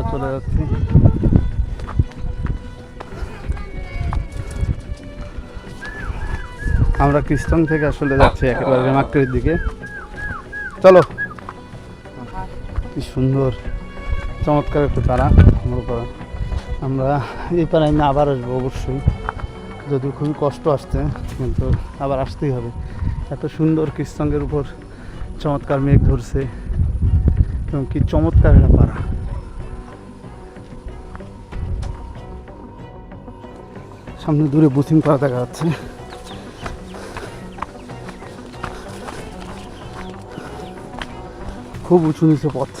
আমরা চলে যাচ্ছি। আমরা খ্রিস্টান থেকে আসলে যাচ্ছি একেবারে রেমাক্রির দিকে। চলো। কি সুন্দর, চমৎকার একটু তারা আমরা করা আমরা এই পাড়ায় না আবার আসব অবশ্যই। যদিও খুবই কষ্ট আসতে, কিন্তু আবার আসতেই হবে। এত সুন্দর কৃষ্ণাঙ্গের উপর চমৎকার মেঘ ধরছে। এবং কি চমৎকার একটা পাড়া। সামনে দূরে বুথিং পাড়া দেখা যাচ্ছে। খুব উঁচু নিচু পথ।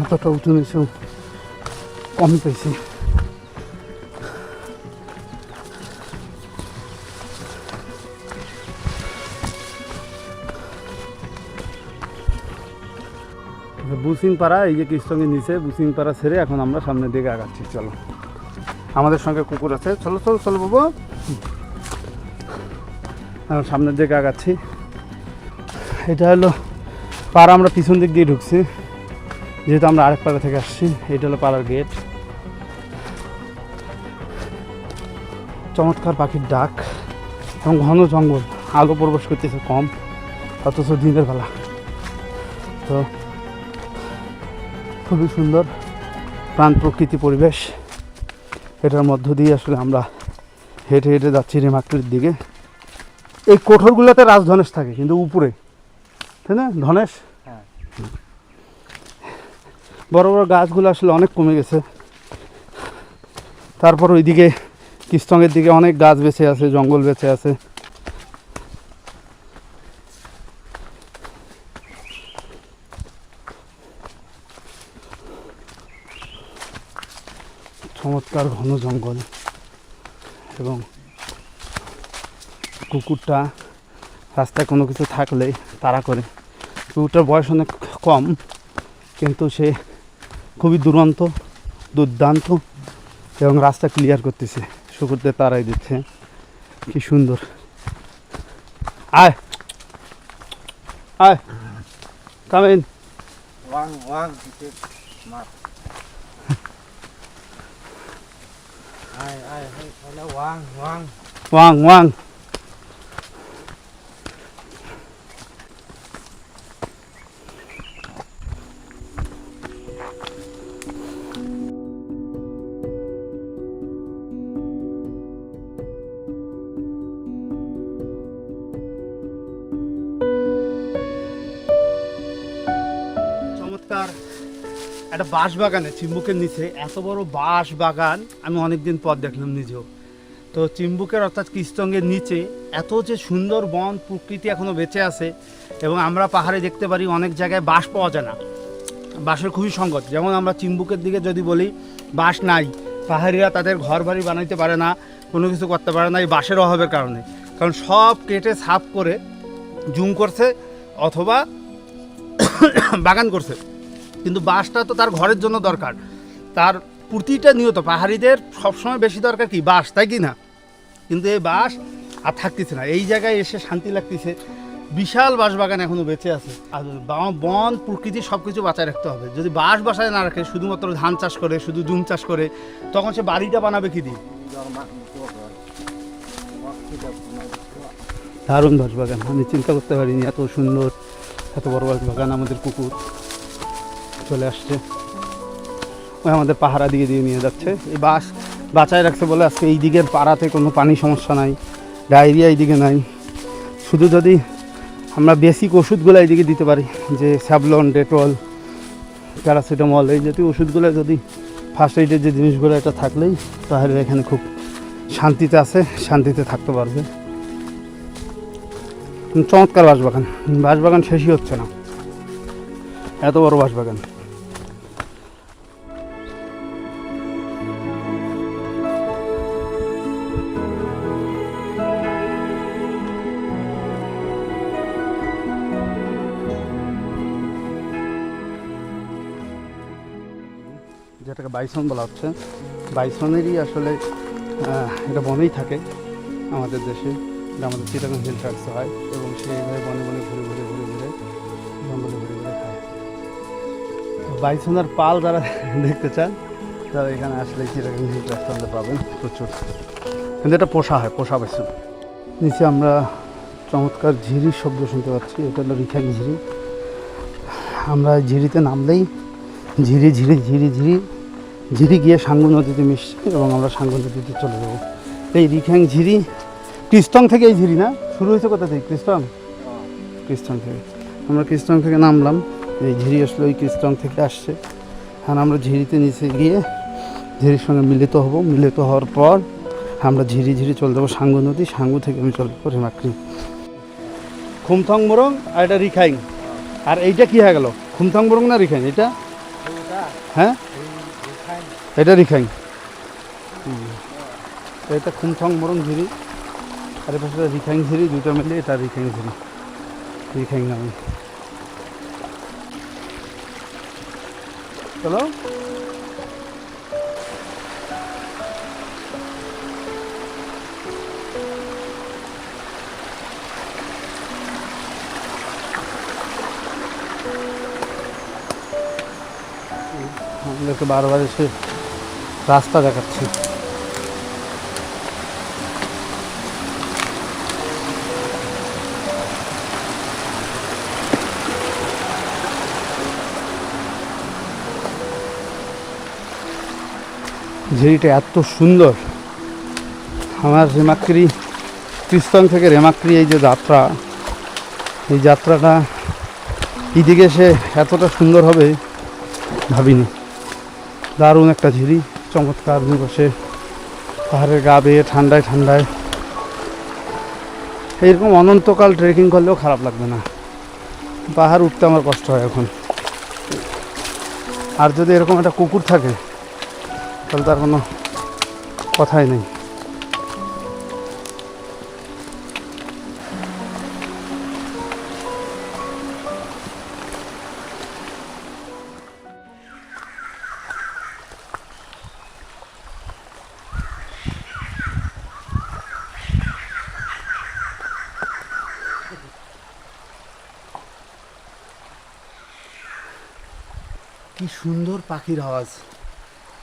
এতটা উঁচু নিচু কম পেয়েছি। বুসিং পাড়া, এই যে কৃষ্ণঙ্গের নিচে বুসিং পাড়া ছেড়ে এখন আমরা সামনের দিকে আগাচ্ছি, চলো। আমাদের সঙ্গে কুকুর আছে। চলো চলো চলো বাবু। সামনের দিকে আগাচ্ছি। এটা হলো পাড়া, আমরা পিছন দিক দিয়ে ঢুকছি। যেহেতু আমরা আরেক পাড়া থেকে আসছি, এটা হলো পাড়ার গেট চমৎকার পাখির ডাক এবং ঘন জঙ্গল। আলো প্রবেশ করতেছে কম, অথচ দিনের বেলা। তো খুবই সুন্দর প্রাণ প্রকৃতি পরিবেশ। এটার মধ্য দিয়ে আসলে আমরা হেঁটে হেঁটে যাচ্ছি রেমাকটির দিকে। এই কোঠরগুলোতে রাজধনেশ থাকে কিন্তু উপরে। তাই না? ধনেশ? বড়ো বড় বড় গাছগুলো আসলে অনেক কমে গেছে। তারপর ওইদিকে কৃষ্ণঙ্গের দিকে অনেক গাছ বেঁচে আছে জঙ্গল বেঁচে আছে। চমৎকার ঘন জঙ্গল এবং কুকুরটা রাস্তায় কোনো কিছু থাকলে তাড়া করে। কুকুরটার বয়স অনেক কম, কিন্তু সে খুবই দুরন্ত, দুর্দান্ত এবং রাস্তা ক্লিয়ার করতেছে। শুকুরদের তারাই দিচ্ছে। কি সুন্দর। আয়। আয়। কামিন ไอ้ไอ้ให้แล้ววางวางว่างว่าง বাঁশ বাগানে চিম্বুকের নিচে, এত বড় বাঁশ বাগান আমি অনেকদিন পর দেখলাম নিজেও। তো চিম্বুকের অর্থাৎ কৃষ্ণঙ্গের নিচে এত যে সুন্দর বন প্রকৃতি এখনও বেঁচে আছে এবং আমরা পাহাড়ে দেখতে পারি অনেক জায়গায় বাঁশ পাওয়া যায় না। বাঁশের খুবই সংকট। যেমন আমরা চিম্বুকের দিকে যদি বলি, বাঁশ নাই। পাহাড়িরা তাদের ঘর বাড়ি বানাইতে পারে না, কোনো কিছু করতে পারে না, এই বাঁশের অভাবের কারণে। কারণ সব কেটে সাফ করে জুম করছে অথবা বাগান করছে। কিন্তু বাঁশটা তো তার ঘরের জন্য দরকার। তার প্রতিটা নিয়ত, পাহাড়িদের সবসময় বেশি দরকার কি? বাঁশ, তাই কি না? কিন্তু এই বাঁশ আর থাকতেছে না। এই জায়গায় এসে শান্তি লাগতেছে। বিশাল বাঁশ বাগান এখনও বেঁচে আছে। আর বন, প্রকৃতি সব কিছু বাঁচায় রাখতে হবে। যদি বাঁশ বাসায় না রাখে, শুধুমাত্র ধান চাষ করে, শুধু জুম চাষ করে, তখন সে বাড়িটা বানাবে কি দিয়ে? দারুণ বাঁশ বাগান আমি চিন্তা করতে পারিনি, এত সুন্দর, এত বড় বাঁশ বাগান আমাদের কুকুর চলে আসছে। ওই আমাদের পাহারা দিয়ে দিয়ে নিয়ে যাচ্ছে। এই বাস বাঁচায় রাখছে বলে আজকে এই দিকের পাড়াতে কোনো পানি সমস্যা নাই, ডায়রিয়া এইদিকে নাই। শুধু যদি আমরা বেসিক ওষুধগুলো এইদিকে দিতে পারি, যে স্যাবলন, ডেটল, প্যারাসিটামল, এই জাতীয় ওষুধগুলো যদি ফার্স্ট এইডের যে জিনিসগুলো এটা থাকলেই, তাহলে এখানে খুব শান্তিতে আছে, শান্তিতে থাকতে পারবে। চমৎকার বাঁশবাগান। বাঁশবাগান শেষই হচ্ছে না। এত বড় বাঁশবাগান। যেটাকে বাইসন বলা হচ্ছে। বাইসনেরই আসলে এটা বনেই থাকে আমাদের দেশে। আমাদের চিটাগাং হিল ট্রাক্সে হয় এবং সেইভাবে বনে বনে ঘুরে ঘুরে ঘুরে ঘুরে জঙ্গলে ঘুরে ঘুরে খায়। বাইসনের পাল যারা দেখতে চান, তারা এখানে আসলে চিরাগাং হিল রেস্টুরেন্টে পাবেন প্রচুর। কিন্তু এটা পোষা হয়, পোষা বাইসন। নিচে আমরা চমৎকার ঝিরির শব্দ শুনতে পাচ্ছি, এটা হলো রিখাং ঝিরি। আমরা ঝিরিতে নামলেই ঝিরি ঝিরি ঝিরি ঝিরি ঝিরি গিয়ে সাঙ্গু নদীতে মিশছে এবং আমরা সাঙ্গু নদীতে চলে যাব। এই রিখ্যাং ঝিরি কৃষ্টং থেকে এই ঝিরি না? শুরু হয়েছে কোথা থেকে? কৃষ্টং কৃষ্টং থেকে। আমরা কৃষ্টং থেকে নামলাম। এই ঝিরি আসলে ওই কৃষ্টং থেকে আসছে। আর আমরা ঝিরিতে নিচে গিয়ে ঝিরির সঙ্গে মিলিত হব। মিলিত হওয়ার পর আমরা ঝিরি ঝিরি চলে যাব সাঙ্গু নদী। সাঙ্গু থেকে আমি চলে যাব রেমাক্রি। খুমথং মোরং আর এটা রিখাইং। আর এইটা কী হয়ে গেল? খুমথং মোরং না রিখাইং? এটা? হ্যাঁ? এটা রিখাইং তো এটা খুমথং মোরং ঝিরি। আর এর পাশে রিখাইং ঝিরি দুটো মিলে এটা রিখাইং ঝিরি। রিখাইং নামে। চলো। আমাদেরকে বারবার এসে রাস্তা দেখাচ্ছে। ঝিরিটা এত সুন্দর। আমার রেমাক্রি কৃষ্ণ থেকে রেমাক্রি এই যে যাত্রা, এই যাত্রাটা এদিকে এসে এতটা সুন্দর হবে ভাবিনি। দারুণ একটা ঝিরি। চমৎকার দুই পাহাড়ের গা বেয়ে ঠান্ডায় ঠান্ডায়। এইরকম অনন্তকাল ট্রেকিং করলেও খারাপ লাগবে না। পাহাড় উঠতে আমার কষ্ট হয় এখন। আর যদি এরকম একটা কুকুর থাকে, তাহলে তার কোনো কথাই নেই। পাখির আওয়াজ।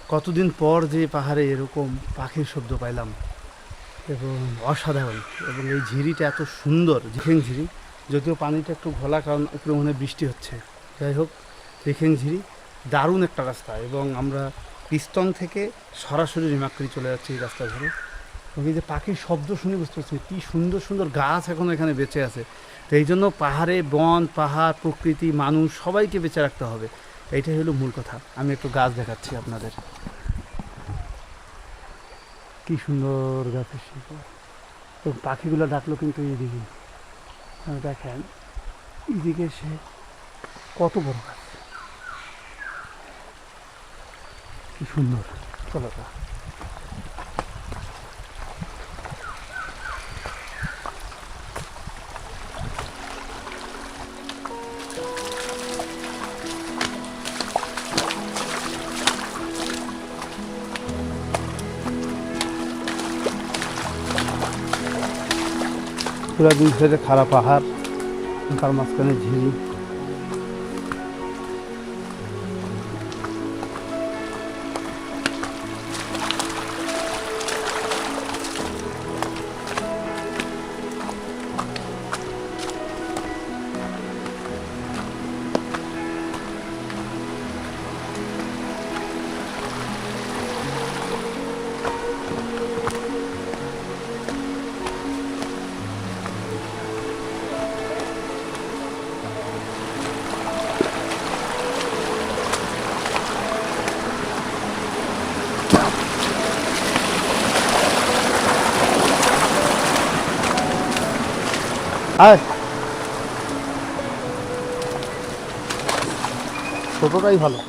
কতদিন পর যে পাহাড়ে এরকম পাখির শব্দ পাইলাম। এবং অসাধারণ। এবং এই ঝিরিটা এত সুন্দর, রিখেং ঝিরি। যদিও পানিটা একটু ঘোলা, কারণ উপরে মনে বৃষ্টি হচ্ছে। যাই হোক, রিখেং ঝিরি, দারুণ একটা রাস্তা। এবং আমরা পিস্তং থেকে সরাসরি রিমাক্রি চলে যাচ্ছি এই রাস্তা ধরে। এবং এই যে পাখির শব্দ শুনে বুঝতে পারছি কী সুন্দর সুন্দর গাছ এখন এখানে বেঁচে আছে। তো এই জন্য পাহাড়ে বন, পাহাড়, প্রকৃতি, মানুষ সবাইকে বেঁচে রাখতে হবে। এইটাই হলো মূল কথা। আমি একটু গাছ দেখাচ্ছি আপনাদের। কি সুন্দর গাছের শিকড় এবং পাখিগুলো ডাকলো কিন্তু এইদিকে। দেখেন, এইদিকে সে কত বড় গাছ। কি সুন্দর। চলো পুরো দুই সাইডে খারাপ পাহাড় তার মাঝখানে ঝিরি আয়। ছোটটাই ভালো।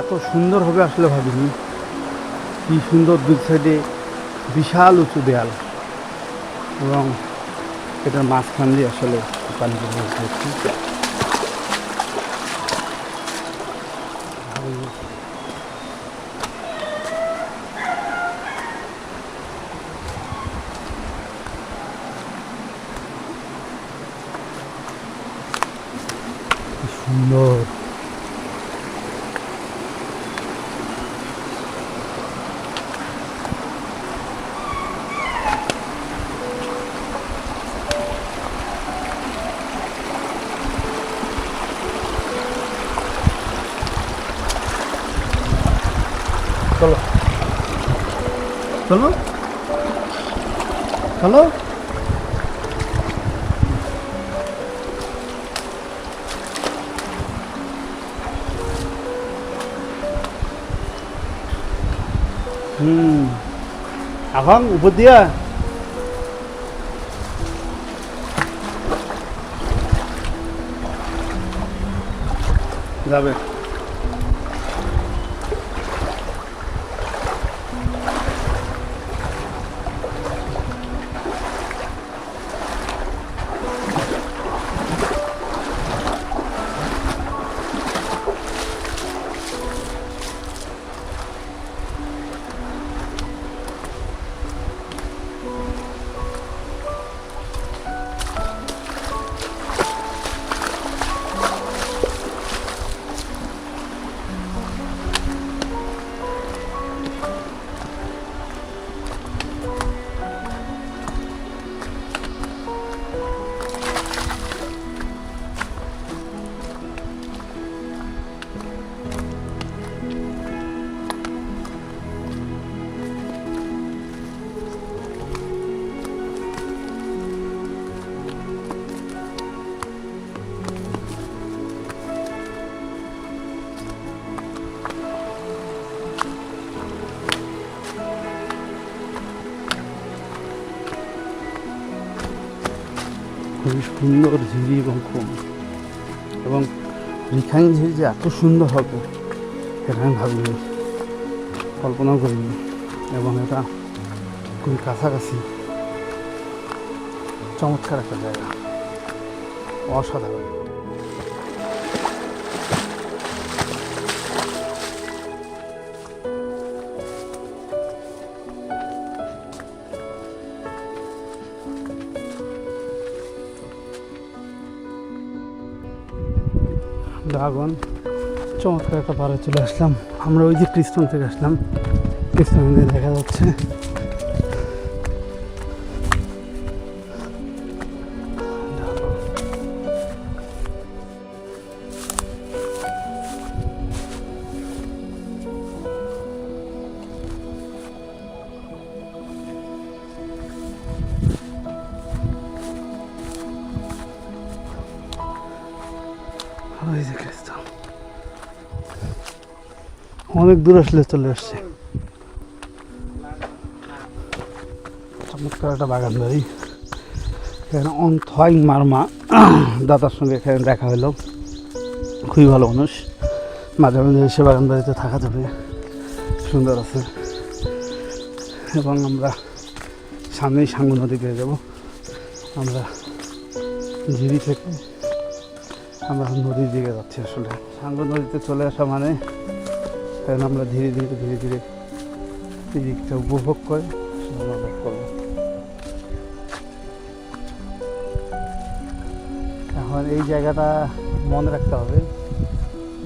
এত সুন্দর হবে আসলে ভাবিনি। কি সুন্দর দুই সাইডে বিশাল উঁচু দেয়াল। এবং এটার মাঝখান দিয়ে আসলে পানিগুলো হচ্ছে কি সুন্দর। চলো চলো চলো হুম এখন উপর দিয়া যাবে খুবই সুন্দর ঝিরি এবং কম। এবং রিখাইন ঝিরি যে এত সুন্দর হবে সেটা আমি ভাবিনি। কল্পনাও করিনি। এবং এটা খুবই কাছাকাছি। চমৎকার একটা জায়গা। অসাধারণ। ড্রাগন চমৎকার একটা পাড়ে চলে আসলাম। আমরা ওই যে ক্রিস্টন থেকে আসলাম। ক্রিস্টন দেখা যাচ্ছে। অনেক দূর আসলে চলে আসছে। চমৎকার একটা বাগান বাড়ি। এখানে অন্থয় মারমা দাদার সঙ্গে এখানে দেখা হলো। খুবই ভালো মানুষ। মাঝে মাঝে এসে বাগান বাড়িতে থাকা যাবে। সুন্দর আছে। এবং আমরা সামনেই সাঙ্গু নদী পেয়ে যাব। আমরা ঝিরি থেকে আমরা নদীর দিকে যাচ্ছি আসলে। সাঙ্গু নদীতে চলে আসা মানে কারণ আমরা ধীরে ধীরে ধীরে ধীরে এই দিকটা উপভোগ করে উপভোগ করব। এখন এই জায়গাটা মনে রাখতে হবে,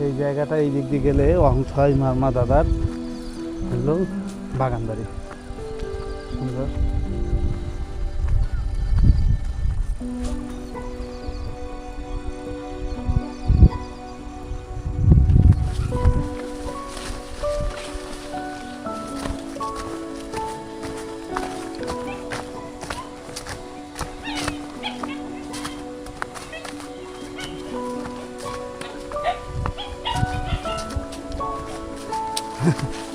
এই জায়গাটা এই দিক দিয়ে গেলে অংশয় মারমা দাদার হলো বাগান বাড়ি সুন্দর। 呵 呵